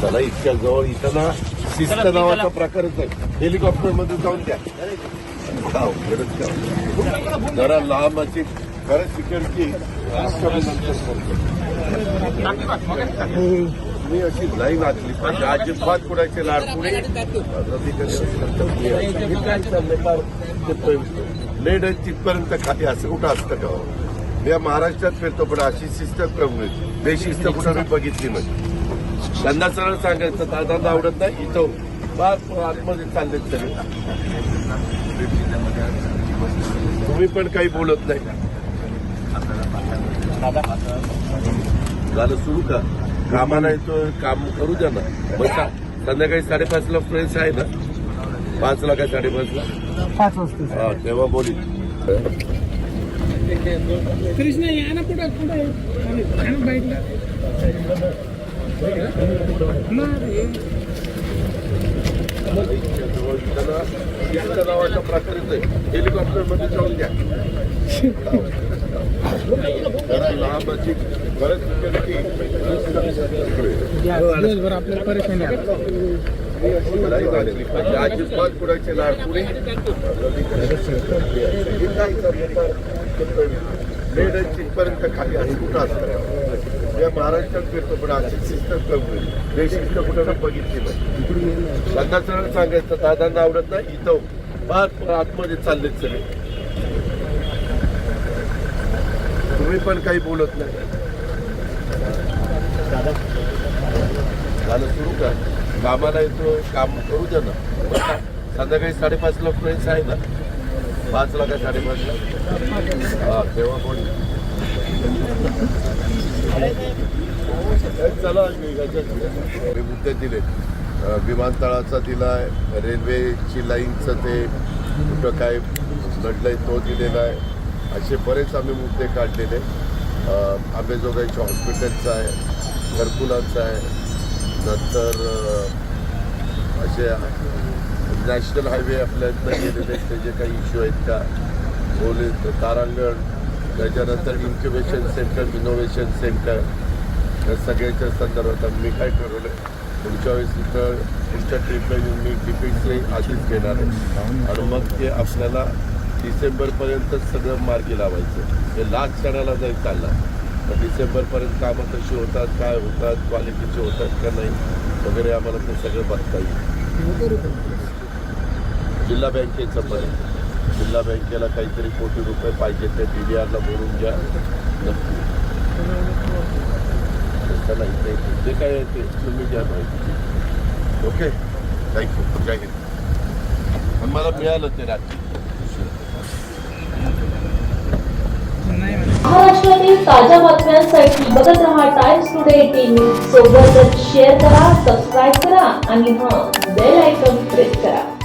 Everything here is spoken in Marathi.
चला इतक्या जवळ इथं ना शिस्त नावाचा प्रकारच आहे. हेलिकॉप्टरमध्ये जाऊन द्या. जरा लांब अशी खरं सिक्युरिटी मी अशी लाईन आखली पाहिजे अजिबात कुणाचे लाड पुढे लेड तिथपर्यंत खाली असं कुठं असतं का? या महाराष्ट्रात फिरतो पण अशी शिस्त कमी बेशिस्त कुठं मी बघितली नाही. त्यांना सरळ सांगायचं दादांना आवडत नाही इथं आतमध्ये चालले सगळे. तुम्ही पण काही बोलत नाही. झालं सुरू का? कामाला येतो काम करू द्या ना. बसा संध्याकाळी साडेपाचला फ्रेंड्स आहे ना? पाचला काय साडेपाचला? पाच वाजता. हा तेव्हा बोली. कृष्ण या ना कुठं? कुठं? या ना बाईकला आहे हेलिकॉप्टर जाऊन द्या जरा लांब अशी आपल्याला परेशानी अजिबात कुणाचे लाड पुढे पर्यंत खाली असं कुठं असतं या महाराष्ट्रात फिरतो पण अशी शिस्त कमी बेशिस्त कुठं बघितली नाही. त्यांना सरळ सांगायचं दादांना आवडत नाही इथं पाच आतमध्ये चाललेत सगळे. तुम्ही पण काही बोलत नाही. झालं सुरू का? कामाला येतो काम करू द्या ना. संध्याकाळी संध्याकाळी साडेपाचला फ्रेंड्स आहे ना? पाचला का साडेपाचला हा तेव्हा कोण? चला मुद्दे दिले विमानतळाचा दिलाय रेल्वेची लाईनचं ते कुठं काय लढलंय तो दिलेला आहे. असे बरेच आम्ही मुद्दे काढलेले. आंबेजोगाईच्या हॉस्पिटलचा आहे घरकुलांचा आहे. नंतर असे नॅशनल हायवे आपल्या इथनं गेलेले त्याचे काही इश्यू आहेत का? पोलीस तारांगण त्याच्यानंतर इन्क्युबेशन सेंटर इनोव्हेशन सेंटर या सगळ्याच्या संदर्भात मी काय ठरवलं पुढच्या वेळेस इथं पुढच्या ट्रीपला मी डिपिटचे आधीच घेणार आहे. आणि मग ते आपल्याला डिसेंबरपर्यंत सगळं मार्गी लावायचं. हे लास्ट सणाला जरी चालला तर डिसेंबरपर्यंत कामं कशी होतात काय होतात क्वालिटीचे होतात का नाही वगैरे आम्हाला ते सगळं बघता येईल. जिल्हा बँकेचं पण आहे. जिल्हा बँकेला काहीतरी कोटी रुपये पाहिजे ते डी डी आरला बोलून घ्या. नक्की. नाही ते जे काय आहे ते तुम्ही घ्या माहिती. ओके? थँक्यू जय हिंद पण मला मिळालं ते रात्री. नाही महाराष्ट्रातील ताज्या बातम्यांसाठी बघत रहा टाइम्स टुडे टीव्ही सोबतच शेअर करा सबस्क्राईब करा आणि हा बेल आयकॉन प्रेस करा.